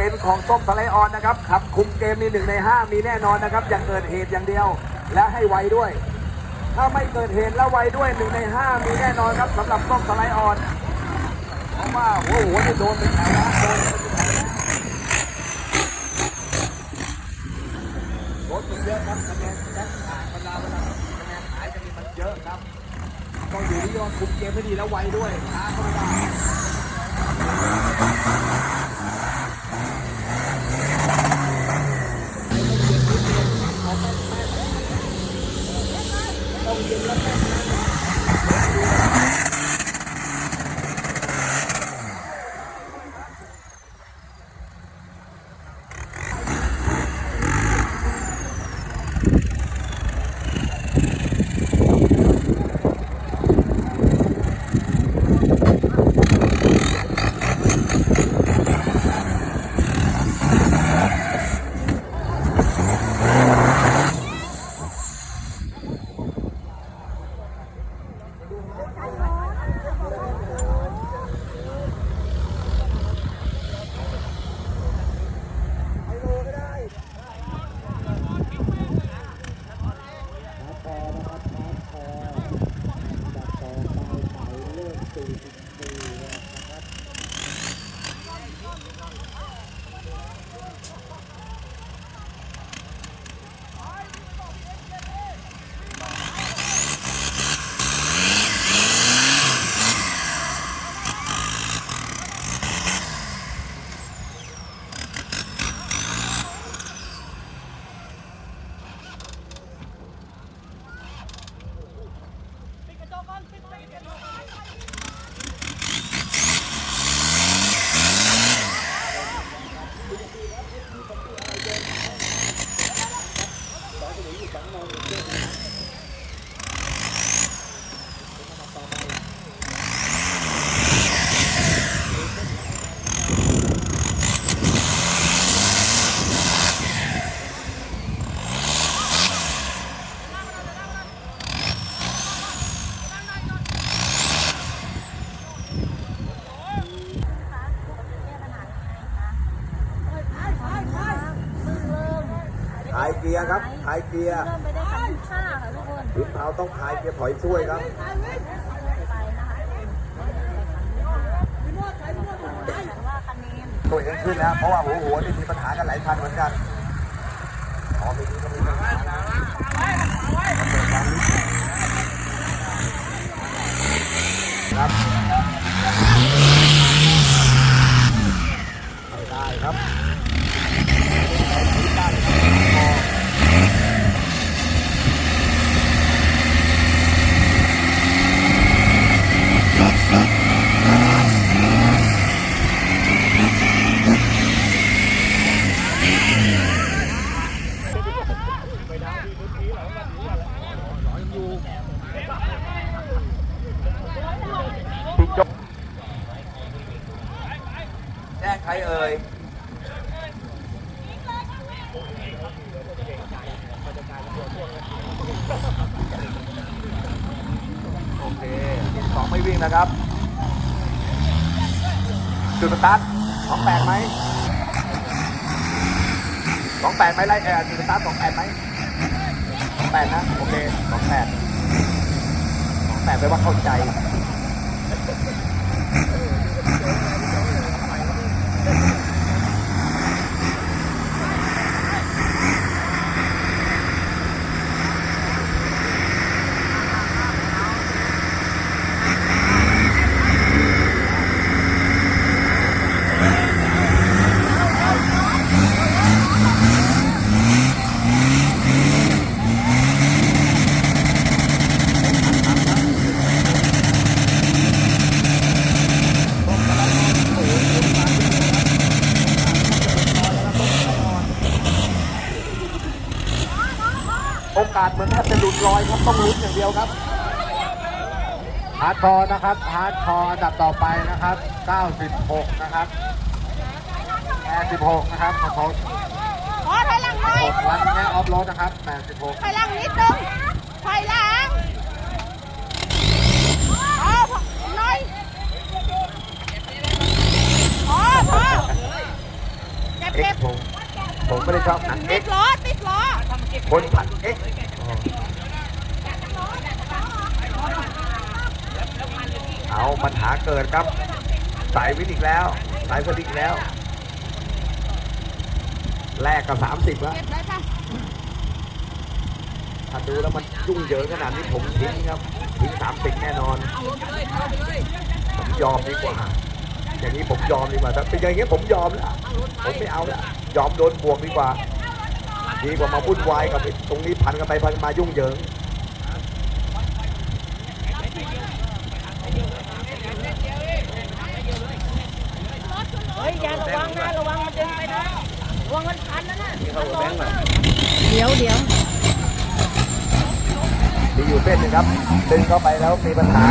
เป็นของส้มสไลออนนะครับขับคุมเกมมีหนึ่งในห้ามีแน่นอนนะครับ อย่าเกิดเหตุอย่างเดียว และให้ไวด้วย ถ้าไม่เกิดเหตุแล้วไวด้วยหนึ่งในห้ามีแน่นอนครับสำหรับส้มสไลออนเพราะว่าหัวหัวนี่โดนเป็นแถวนะโดนเป็นแถวนะรถมันเยอะครับคะแนนแจ้งผ่านเวลาเวลาคะแนนหายจะมีมันเยอะครับต้องอยู่ที่ยอดคุมเกมให้ดีแล้วไวด้วยช้าก็ไม่ได้ ข าย เกียร์ครับขายเกียร์เริ่มไปได้คันที่ห้าค่ะทุกคนถึงเท้าต้องขายเกียร์ถอยช่วยครับไปนะคะแต่ว่าคะแนนตัวเองขึ้นแล้วเพราะว่าหัวหัวนี่มีปัญหากันหลายคันเหมือนกันอ๋อมีนี้ก็มีปัญหาครับไม่ได้ครับพี่จบแจ้งใค รเอ่ยโอเคสองไม่วิ่งนะครับ จุดสตาร์ทสองแปดไหมสองแปดไหมไล่เออจุดสตาร์ทสองแปดไหมสองแปดนะ โอเคสองแปดสองแปดแปลว่าเข้าใจ โอกาสเหมือนแทบจะหลุดลอยครับต้องลุ้นอย่างเดียวครับฮาร์ดคอร์นะครับฮาร์ดคอร์อันดับต่อไปนะครับ 96 นะครับ86นะครับขอโทษขอถอยหลังหน่อย6วันแค่ออฟโรดนะครับ86ถอยหลังนิดนึงถอยหลังพอพอหน่อยพอพอเอ็กผมผมไม่ได้ชอบหนังติเอ็ดกล้อติดล้อ คนผัดเอ็กเอาปัญหาเกิดครับ สายวินอีกแล้ว สายสลิงอีกแล้ว แลกกับสามสิบแล้วเก็บได้ปะถ้าดูแล้วมันยุ่งเหยิงขนาดนี้ผมทิ้งครับทิ้งสามสิบแน่นอนผมยอมดีกว่า อย่างนี้ผมยอมดีกว่าถ้าเป็นอย่างนี้ผมยอมแล้วผมไม่เอาแล้วยอมโดนบวกดีกว่า ดีกว่ามาวุ่นวายกับตรงนี้พันกันไปพันมายุ่งเหยิงเฮ้ยอย่าระวังนะระวังมันดึงไปนะระวังมันพันนะนะมันล้มนเดี๋ยวเดี๋ยวมีอยู่เส้นหนึงครับดึงเข้าไปแล้วมีปัญหา